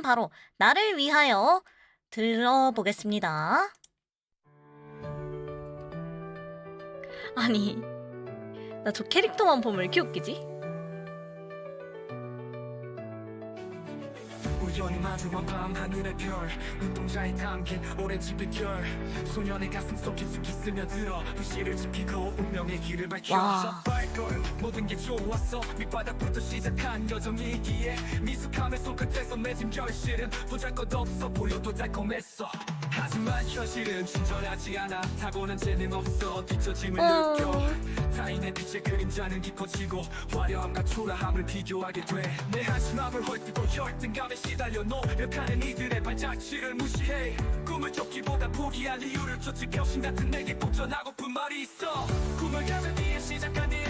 노래는 바로 나를 위하여 들어보겠습니다. 아니, 나 저 캐릭터만 보면 왜 이렇게 웃기지? 우연히 마주한 밤 하늘의 별. 눈동자에 담긴 오렌지 빛결. 소년의 가슴 속 깊숙이 스며들어 불씨를 지피고 운명의 길을 밝혀. 와. 발걸음 모든 게 좋았어. 밑바닥부터 시작한 여정이기에 미숙함의 손끝에서 맺은 결실은 보잘것없어. 보여도 달콤했어. 하지만 현실은 친절하지 않아. 타고난 재능 없어. 뒤처짐을 어. 느껴. 타인의 빛의 그림자는 깊어지고 화려함과 초라함을 비교하게 돼내 한심함을 헐뜯고 열등감에 시달려 노력하는 이들의 발자취를 무시해. 꿈을 쫓기보다 포기할 이유를 쫓지 병신 같은 내게 꼭 전하고픈 말이 있어. 꿈을 가진 뒤에 시작한 일.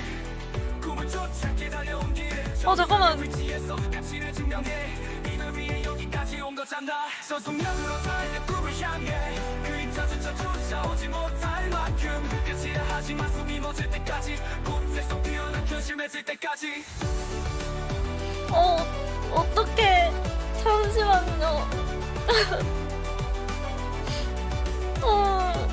꿈을 쫓아 기다려온 길 어, 잠깐만. 위치에서 가치를 증명해 거잖아 서성명으로 달려 꿈을 향해 그림자조차 쫓아오지 못할 만큼 끝이라 하지만 숨이 멎을 때까지 곳에서 피어난 결심해질 때까지. 어, 어떡해. 잠시만요. 어,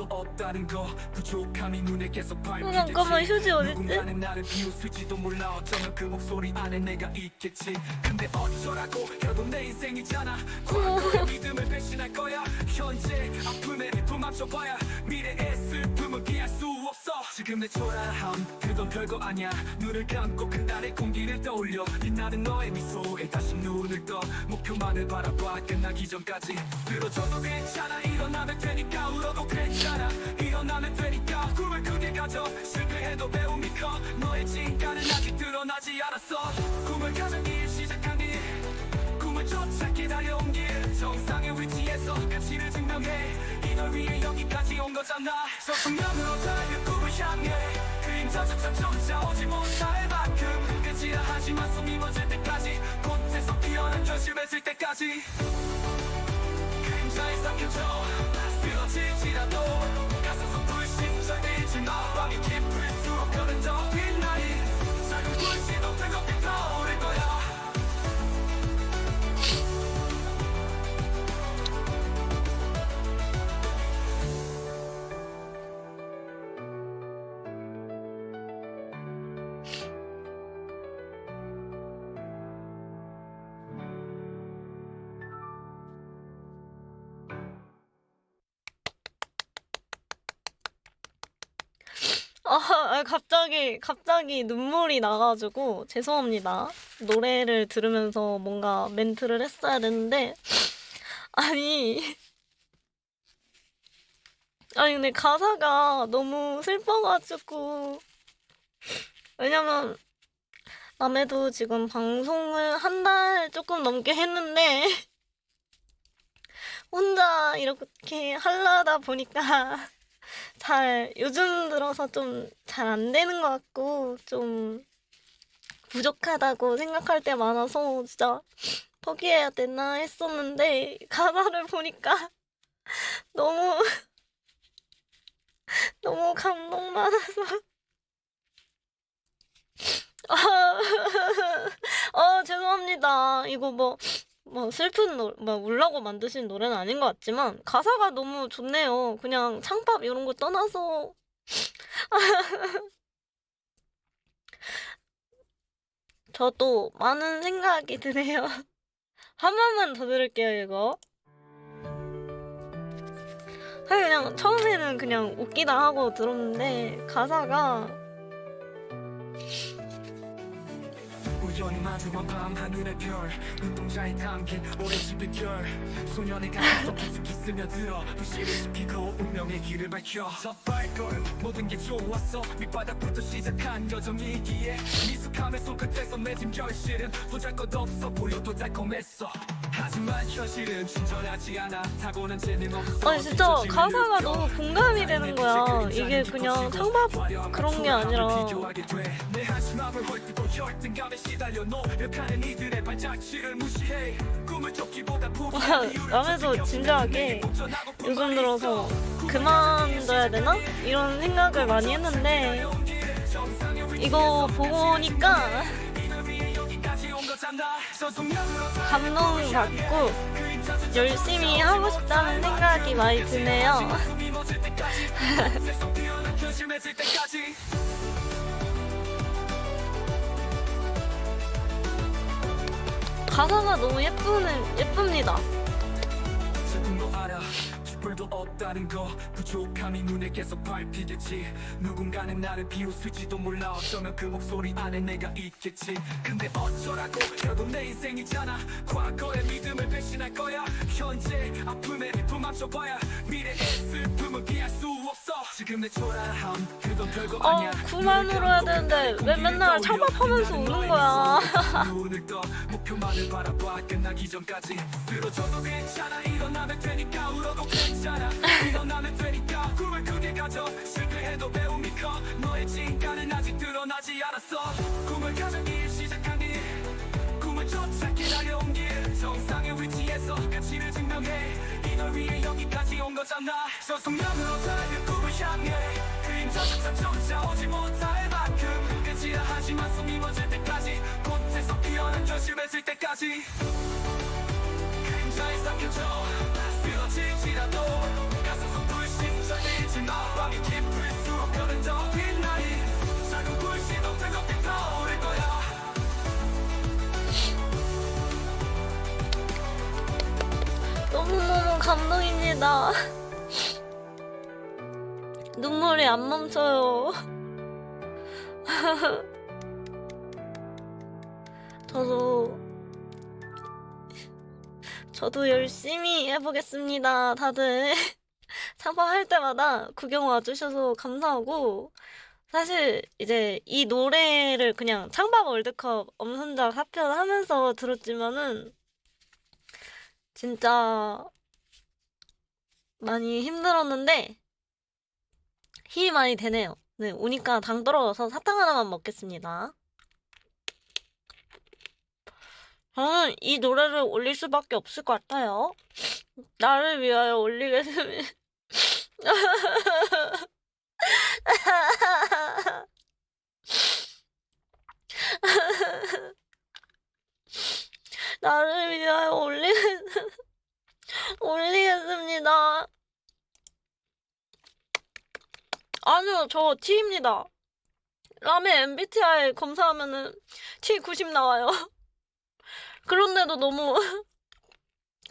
촛불도 없다는 거. 부족함이 눈에 계속 밟히겠지. 잠깐만, 휴지 어딨지? 누군가는 나를 비웃을지도 몰라. 어쩌면 그 목소리 안에 내가 있겠지. 근데 어쩌라고. 해도 내 인생이잖아. 과거의 믿음을 배신할 거야. 현재 아픔에 도망쳐봐야 미래의 없어 지금 내 초라함. 그건 별거 아니야. 눈을 감고 그날의 공기를 떠올려. 빛나는 너의 미소에 다시 눈을 떠. 목표만을 바라봐. 끝나기 전까지. 쓰러져도 괜찮아. 일어나면 되니까 울어도 괜찮아. 일어나면 되니까 꿈을 크게 가져. 실패해도 배움이 커. 너의 진가는 아직 드러나지 않았어. 꿈을 가진 길 시작한 일 꿈을 쫓아 기다려온 길. 정상의 위치에서 가치를 증명해. 이널 위해 여기까지 온 거잖아. 서성명으로 달려 꿈을 향해 그림자조차 쫓아오지 못할 만큼 끝이라 하지만 숨이 멎을 때까지 곳에서 피어난 결심했을 때까지. 그림자에 삼켜져 쓰러질지라도 가슴 속 불신 절대지 마 밤이 아, 아, 갑자기, 갑자기 눈물이 나가지고, 죄송합니다. 노래를 들으면서 뭔가 멘트를 했어야 되는데, 아니, 아니, 근데 가사가 너무 슬퍼가지고, 왜냐면, 남해도 지금 방송을 한 달 조금 넘게 했는데, 혼자 이렇게 하려다 보니까, 잘 요즘 들어서 좀 잘 안 되는 것 같고 좀 부족하다고 생각할 때 많아서 진짜 포기해야 되나 했었는데 가사를 보니까 너무 너무 감동 받아서 아, 어, 죄송합니다. 이거 뭐, 뭐 슬픈 노, 뭐 울라고 만드신 노래는 아닌 것 같지만 가사가 너무 좋네요. 그냥 창법 이런 거 떠나서 저도 많은 생각이 드네요. 한 번만 더 들을게요, 이거. 그냥 처음에는 그냥 웃기다 하고 들었는데 가사가 우연히 마주한 밤 하늘의 별. 눈동자에 담긴 오렌지 빛결 소년의 가슴 속 깊숙이 스며들어 불씨를 지피고 운명의 길을 밝혀. 첫 발걸음 모든 게 좋았어. 밑바닥부터 시작한 여정이기에 미숙함의 손끝에서 맺은 결실은 보잘것없어. 보여도 달콤했어 아니 진짜 가사가 너무 공감이 되는 거야. 이게 그냥 창법 그런 게 아니라 쫓지 진지하게 요즘 들어서. 그만둬야 되나? 이런 생각을 많이 했는데 이거 보니까 감동받고 열심히 하고 싶다는 생각이 많이 드네요. 가사가 너무 예쁘는 예쁩니다. 촛불도 없다는 거 부족함이 눈에 계속 밟히겠지. 누군가는 나를 비웃을지도 몰라. 어쩌면 그 목소리 안에 내가 있겠지. 근데 어쩌라고? 그래도 내 인생이잖아. 과거의 믿음을 배신할 거야. 현재 아픔에 도망쳐봐야 없 어 지금 내 초라함 그건 별거 어, 아니야. 그만으로 해야 되는데 왜 맨날 창밖하면서 우는 거야? 널 위해 여기까지 온 거잖아. 저 숙명으로 닿은 꿈을 향해. 그림자조차 쫓아오지 못할 만큼 끝이라 하지만 숨이 멎을 때까지 곳에서 피어난 결심해질 때까지. 그림자에 삼켜져 쓰러질지라도 가슴 속 불신 저리지 마. 밤이 깊을 감동입니다. 눈물이 안 멈춰요. 저도 저도 열심히 해보겠습니다. 다들 창업할 때마다 구경 와주셔서 감사하고 사실 이제 이 노래를 그냥 창박 월드컵 엄선작 사편 하면서 들었지만은 진짜 많이 힘들었는데 힘이 많이 되네요. 네, 오니까 당 떨어져서 사탕 하나만 먹겠습니다. 저는 이 노래를 올릴 수밖에 없을 것 같아요. 나를 위하여 올리겠습니다. 나를 위하여 올리겠, 올리 겠습니다. 아니요, 저 T입니다. 라메 MBTI 검사하면은 T90 나와요. 그런데도 너무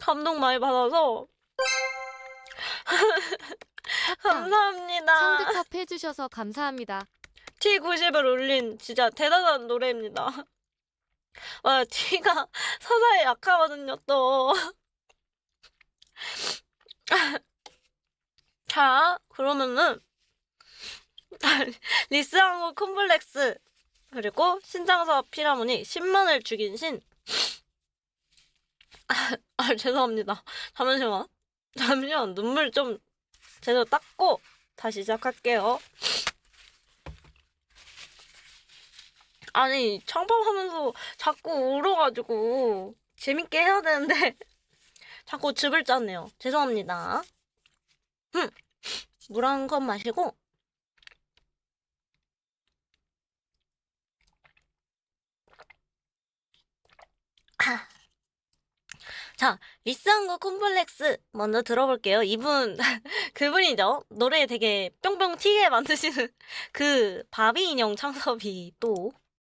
감동 많이 받아서 감사합니다. 성득컵 해주셔서 감사합니다. T90을 올린 진짜 대단한 노래입니다. 와, T가 서사에 약하거든요, 또. 자, 그러면은 리스항우 콤플렉스 그리고 신장사업 피라모니 10만을 죽인 신. 아, 죄송합니다. 잠시만. 잠시만, 눈물 좀 제대로 닦고 다시 시작할게요. 아니, 창법하면서 자꾸 울어가지고 재밌게 해야 되는데 자꾸 즙을 짰네요. 죄송합니다. 물한 컵 마시고 아. 자, 리스한국 콤플렉스 먼저 들어볼게요. 이분 그분이죠. 노래 되게 뿅뿅 튀게 만드시는 그 바비 인형 창섭이 또